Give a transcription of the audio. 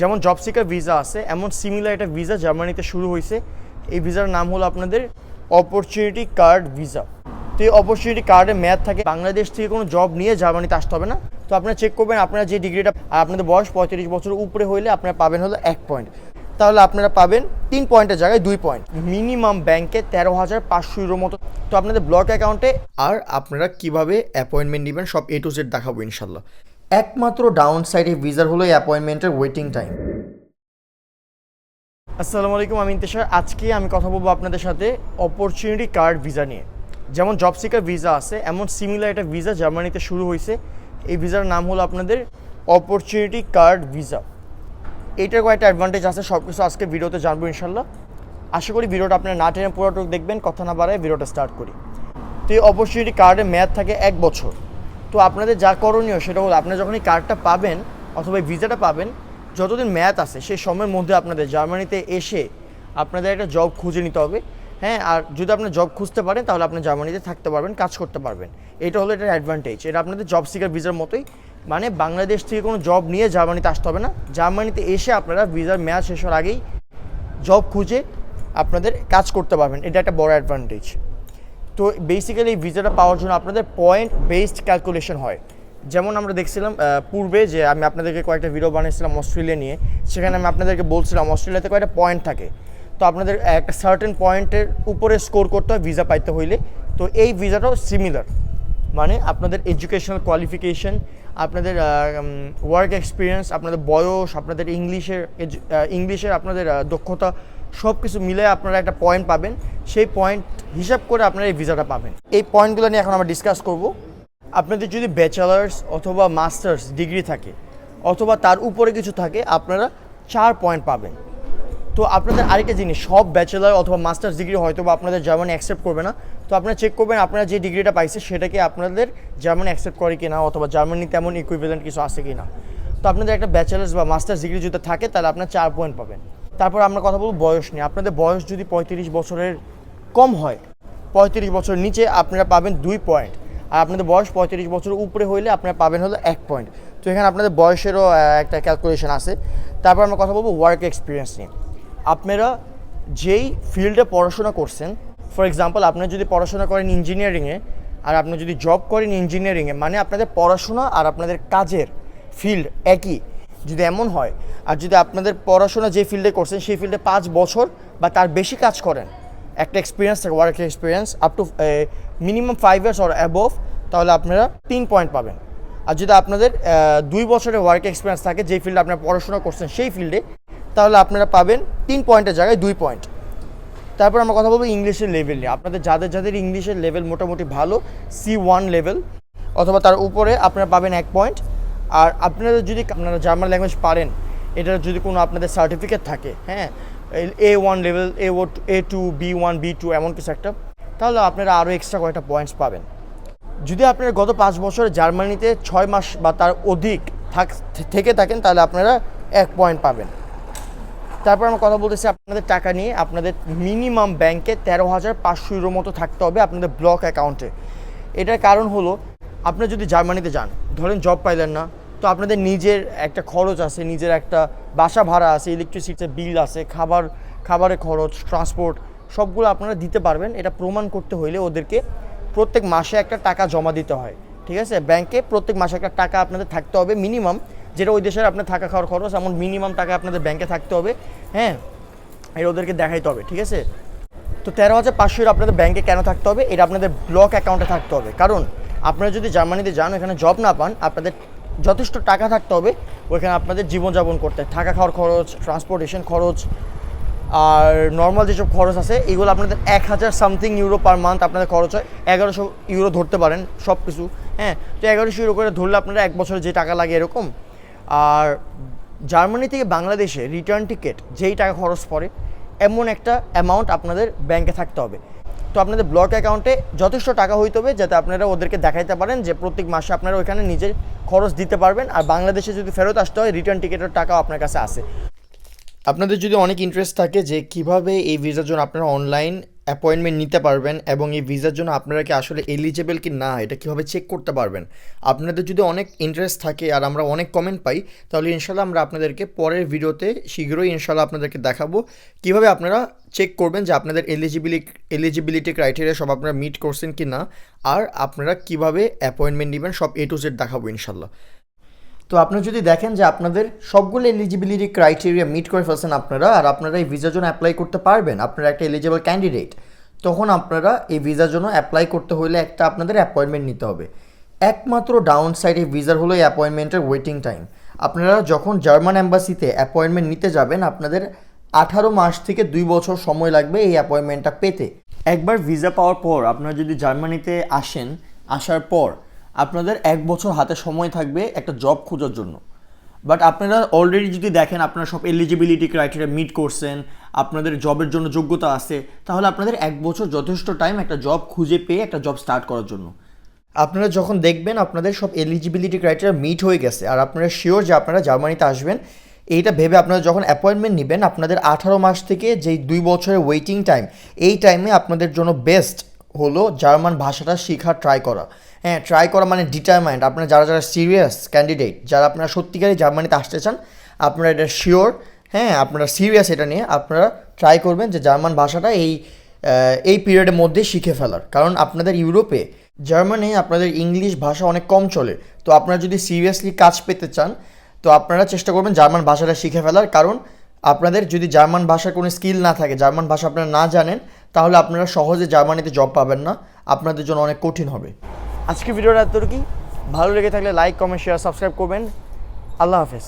যেমন job seeker visa আছে, এমন সিমিলার একটা ভিসা জার্মানিতে শুরু হয়েছে। এই ভিসার নাম হলো আপনাদের অপরচুনিটি কার্ড ভিসা তো এই অপরচুনিটি কার্ডে মেয়াদ থাকে, বাংলাদেশ থেকে কোনো জব নিয়ে জার্মানিতে আসতে হবে না। তো আপনারা চেক করবেন, আপনারা যে ডিগ্রিটা আর আপনাদের বয়স পঁয়ত্রিশ বছর উপরে হইলে আপনারা পাবেন হলো এক পয়েন্ট তাহলে আপনারা পাবেন তিন পয়েন্টের জায়গায় দুই পয়েন্ট মিনিমাম ব্যাংকে তেরো হাজার পাঁচশো ইউরোর মতো। তো আপনাদের ব্লক অ্যাকাউন্টে আর আপনারা কীভাবে অ্যাপয়েন্টমেন্ট নেবেন সব এ টু জেড দেখাবো ইনশাল্লাহ। একমাত্র ডাউন সাইডে ভিসার হলো এই অ্যাপয়েন্টমেন্টের ওয়েটিং টাইম আসসালামু আলাইকুম, আমি ইন্তেশার। আজকে আমি কথা বলব আপনাদের সাথে অপরচুনিটি কার্ড ভিসা নিয়ে। যেমন জব সিকার ভিসা আছে, এমন সিমিলার একটা ভিসা জার্মানিতে শুরু হয়েছে। এই ভিসার নাম হলো আপনাদের অপরচুনিটি কার্ড ভিসা এইটার কয়েকটা অ্যাডভান্টেজ আছে সব কিছু আজকে ভিডিওতে জানব ইনশাল্লাহ। আশা করি ভিডিওটা আপনারা না টেনে পুরোটুক দেখবেন, কথা না বাড়ায় ভিডিওটা স্টার্ট করি। তো এই অপরচুনিটি কার্ডের মেয়াদ থাকে এক বছর। তো আপনাদের যা করণীয় সেটা হলো আপনারা যখন এই কার্ডটা পাবেন অথবা ভিসাটা পাবেন, যতদিন মেয়াদ আছে সেই সময়ের মধ্যে আপনাদের জার্মানিতে এসে আপনাদের একটা জব খুঁজে নিতে হবে। হ্যাঁ আর যদি আপনি জব খুঁজতে পারেন তাহলে আপনি জার্মানিতে থাকতে পারবেন, কাজ করতে পারবেন। এটা হলো এটার অ্যাডভান্টেজ এটা আপনাদের জব সিকার ভিসার মতোই। মানে বাংলাদেশ থেকে কোনো জব নিয়ে জার্মানিতে আসতে হবে না। জার্মানিতে এসে আপনারা ভিসার মেয়াদ শেষ হওয়ার আগেই জব খুঁজে আপনাদের কাজ করতে পারবেন। এটা একটা বড় অ্যাডভান্টেজ তো বেসিক্যালি এই ভিসাটা পাওয়ার জন্য আপনাদের পয়েন্ট বেসড ক্যালকুলেশন হয়। যেমন আমরা দেখছিলাম পূর্বে যে আমি আপনাদেরকে কয়েকটা ভিডিও বানিয়েছিলাম অস্ট্রেলিয়া নিয়ে, সেখানে আমি আপনাদেরকে বলছিলাম অস্ট্রেলিয়াতে কয়েকটা পয়েন্ট থাকে। তো আপনাদের একটা সার্টেন পয়েন্টের উপরে স্কোর করতে হয় ভিসা পাইতে হইলে। তো এই ভিসাটাও সিমিলার মানে আপনাদের এডুকেশনাল কোয়ালিফিকেশন আপনাদের ওয়ার্ক এক্সপিরিয়েন্স আপনাদের বয়স, আপনাদের ইংলিশের ইংলিশের আপনাদের দক্ষতা সব কিছু মিলে আপনারা একটা পয়েন্ট পাবেন। সেই পয়েন্ট হিসাব করে আপনারা এই ভিসাটা পাবেন। এই পয়েন্টগুলো নিয়ে এখন আমরা ডিসকাস করব। আপনাদের যদি ব্যাচেলার্স অথবা মাস্টার্স ডিগ্রি থাকে, অথবা তার উপরে কিছু থাকে, আপনারা চার পয়েন্ট পাবেন। তো আপনাদের আরেকটা জিনিস, সব ব্যাচেলার অথবা মাস্টার্স ডিগ্রি হয়তো বা আপনাদের জার্মানি অ্যাকসেপ্ট করবে না। তো আপনারা চেক করবেন, আপনারা যে ডিগ্রিটা পাইছে, সেটাকে আপনাদের জার্মানি অ্যাকসেপ্ট করে কিনা, অথবা জার্মানি তেমন ইকুইভ্যালেন্ট কিছু আছে কিনা। তো আপনাদের একটা ব্যাচেলার্স বা মাস্টার্স ডিগ্রি যদি থাকে, তাহলে আপনার চার পয়েন্ট পাবেন। তারপর আমরা কথা বলব বয়স নিয়ে। আপনাদের বয়স যদি পঁয়ত্রিশ বছরের কম হয়, পঁয়ত্রিশ বছরের নিচে আপনারা পাবেন দুই পয়েন্ট আর আপনাদের বয়স পঁয়ত্রিশ বছরের উপরে হইলে আপনারা পাবেন হলো এক পয়েন্ট তো এখানে আপনাদের বয়সেরও একটা ক্যালকুলেশন আছে। তারপর আমরা কথা বলব ওয়ার্ক এক্সপিরিয়েন্স নিয়ে। আপনারা যেই ফিল্ডে পড়াশোনা করছেন ফর এক্সাম্পল আপনারা যদি পড়াশোনা করেন ইঞ্জিনিয়ারিংয়ে আর আপনি যদি জব করেন ইঞ্জিনিয়ারিংয়ে মানে আপনাদের পড়াশোনা আর আপনাদের কাজের ফিল্ড একই। যদি এমন হয়, আর যদি আপনাদের পড়াশোনা যে ফিল্ডে করছেন, সেই ফিল্ডে পাঁচ বছর বা তার বেশি কাজ করেন, একটা এক্সপিরিয়েন্স থাকে work experience up to minimum five years or above তাহলে আপনারা তিন পয়েন্ট পাবেন। আর যদি আপনাদের দুই বছরের ওয়ার্ক এক্সপিরিয়েন্স থাকে, যে ফিল্ডে আপনারা পড়াশোনা করছেন, সেই ফিল্ডে তাহলে আপনারা পাবেন তিন পয়েন্টের জায়গায় দুই পয়েন্ট তারপর আমরা কথা বলব ইংলিশের লেভেল নিয়ে। আপনাদের যাদের যাদের ইংলিশের লেভেল মোটামুটি ভালো সি ওয়ান লেভেল অথবা তার উপরে আপনারা পাবেন এক পয়েন্ট আর আপনারা যদি, আপনারা জার্মান ল্যাঙ্গুয়েজ পারেন, এটার যদি কোনো আপনাদের সার্টিফিকেট থাকে হ্যাঁ A one level A O A two B one B two এমন কিছু একটা, তাহলে আপনারা আরও এক্সট্রা কয়েকটা পয়েন্টস পাবেন। যদি আপনারা গত পাঁচ বছরে জার্মানিতে ছয় মাস বা তার অধিক থাক, থেকে থাকেন, তাহলে আপনারা এক পয়েন্ট পাবেন। তারপর আমরা কথা বলতেছি আপনাদের টাকা নিয়ে, আপনাদের মিনিমাম ব্যাংকে তেরো হাজার পাঁচশো ইউরোর মতো থাকতে হবে আপনাদের ব্লক অ্যাকাউন্টে এটার কারণ হলো আপনি যদি জার্মানিতে যান, ধরেন জব পাইলেন না তো আপনাদের নিজের একটা খরচ আছে, নিজের একটা বাসা ভাড়া আছে ইলেকট্রিসিটির বিল আছে, খাবার খাবারের খরচ ট্রান্সপোর্ট সবগুলো আপনারা দিতে পারবেন। এটা প্রমাণ করতে হইলে ওদেরকে প্রত্যেক মাসে একটা টাকা জমা দিতে হয়, ঠিক আছে? ব্যাংকে প্রত্যেক মাসে একটা টাকা আপনাদের থাকতে হবে মিনিমাম যেটা ওই দেশের আপনার থাকা খাওয়ার খরচ, এমন মিনিমাম টাকা আপনাদের ব্যাংকে থাকতে হবে হ্যাঁ? এটা ওদেরকে দেখাইতে হবে, ঠিক আছে? তো তেরো হাজার পাঁচশো আপনাদের ব্যাংকে কেন থাকতে হবে? এটা আপনাদের ব্লক অ্যাকাউন্টে থাকতে হবে। কারণ আপনারা যদি জার্মানিতে যান এখানে জব না পান, আপনাদের যথেষ্ট টাকা থাকতে হবে, ওইখানে আপনাদের জীবনযাপন করতে থাকা খাওয়ার খরচ ট্রান্সপোর্টেশন খরচ, আর নর্মাল যেসব খরচ আছে, এগুলো আপনাদের এক হাজার সামথিং ইউরো পার মান্থ আপনাদের খরচ হয়। এগারোশো ইউরো ধরতে পারেন সব কিছু হ্যাঁ? তো এগারোশো ইউরো করে ধরলে আপনারা এক বছরে যে টাকা লাগে এরকম। আর জার্মানি থেকে বাংলাদেশে রিটার্ন টিকিট যেই টাকা খরচ পড়ে, এমন একটা অ্যামাউন্ট আপনাদের ব্যাংকে থাকতে হবে। তো আপনাদের ব্লক অ্যাকাউন্টে যথেষ্ট টাকা হইতে হবে যাতে আপনারা ওদেরকে দেখাইতে পারেন যে প্রত্যেক মাসে আপনারা ওইখানে নিজের খরচ দিতে পারবেন আর বাংলাদেশে যদি ফেরত আসতে হয় রিটার্ন টিকিটের টাকাও আপনার কাছে আছে। আপনাদের যদি অনেক ইন্টারেস্ট থাকে যে কীভাবে এই ভিসার জন্য আপনারা অনলাইন অ্যাপয়েন্টমেন্ট নিতে পারবেন এবং এই ভিসার জন্য আপনারা কি আসলে এলিজেবল কি না, এটা কীভাবে চেক করতে পারবেন? আপনাদের যদি অনেক ইন্টারেস্ট থাকে আর আমরা অনেক কমেন্ট পাই, তাহলে ইনশাল্লাহ আমরা আপনাদেরকে পরের ভিডিওতে শীঘ্রই ইনশাল্লাহ আপনাদেরকে দেখাবো কীভাবে আপনারা চেক করবেন যে আপনাদের এলিজিবিলি এলিজিবিলিটি ক্রাইটেরিয়া সব আপনারা মিট করছেন কি না আর আপনারা কীভাবে অ্যাপয়েন্টমেন্ট নেবেন সব এ টু জেড দেখাবো ইনশাল্লাহ তো আপনারা যদি দেখেন যে আপনাদের সবগুলো এলিজিবিলিটি ক্রাইটেরিয়া মিট করে ফেলছেন আপনারা আর আপনারা এই ভিসার জন্য অ্যাপ্লাই করতে পারবেন, আপনারা একটা এলিজিবল ক্যান্ডিডেট তখন আপনারা এই ভিসার জন্য অ্যাপ্লাই করতে হলে একটা আপনাদের অ্যাপয়েন্টমেন্ট নিতে হবে। একমাত্র ডাউন সাইড এই ভিসার হলো এই অ্যাপয়েন্টমেন্টের ওয়েটিং টাইম আপনারা যখন জার্মান অ্যাম্বাসিতে অ্যাপয়েন্টমেন্ট নিতে যাবেন, আপনাদের আঠারো মাস থেকে দুই বছর সময় লাগবে এই অ্যাপয়েন্টমেন্টটা পেতে। একবার ভিসা পাওয়ার পর, আপনারা যদি জার্মানিতে আসেন, আসার পর আপনাদের এক বছর হাতে সময় থাকবে একটা জব খোঁজার জন্য। বাট আপনারা অলরেডি যদি দেখেন আপনারা সব এলিজিবিলিটি ক্রাইটেরিয়া মিট করছেন, আপনাদের জবের জন্য যোগ্যতা আছে, তাহলে আপনাদের এক বছর যথেষ্ট টাইম একটা জব খুঁজে পেয়ে একটা জব স্টার্ট করার জন্য। আপনারা যখন দেখবেন আপনাদের সব এলিজিবিলিটি ক্রাইটেরিয়া মিট হয়ে গেছে, আর আপনারা শিওর যে আপনারা জার্মানিতে আসবেন, এইটা ভেবে আপনারা যখন অ্যাপয়েন্টমেন্ট নেবেন, আপনাদের আঠারো মাস থেকে যেই দুই বছরের ওয়েটিং টাইম এই টাইমে আপনাদের জন্য বেস্ট হলো জার্মান ভাষাটা শেখার ট্রাই করা। হ্যাঁ ট্রাই করা মানে ডিটারমাইন্ড আপনারা যারা যারা সিরিয়াস ক্যান্ডিডেট যারা আপনারা সত্যিকারই জার্মানিতে আসতে চান, আপনারা এটা শিওর হ্যাঁ আপনারা সিরিয়াস এটা নিয়ে আপনারা ট্রাই করবেন যে জার্মান ভাষাটা এই এই পিরিয়ডের মধ্যে শিখে ফেলার। কারণ আপনাদের ইউরোপে জার্মানি আপনাদের ইংলিশ ভাষা অনেক কম চলে। তো আপনারা যদি সিরিয়াসলি কাজ পেতে চান, তো আপনারা চেষ্টা করবেন জার্মান ভাষাটা শিখে ফেলার। কারণ আপনাদের যদি জার্মান ভাষার কোনো স্কিল না থাকে জার্মান ভাষা আপনারা না জানেন, তাহলে আপনারা সহজে জার্মানিতে জব পাবেন না। আপনাদের জন্য অনেক কঠিন হবে। আজকে ভিডিওটা এতটুকুই। ভালো লেগে থাকলে লাইক কমেন্ট শেয়ার সাবস্ক্রাইব করবেন। আল্লাহ হাফেজ।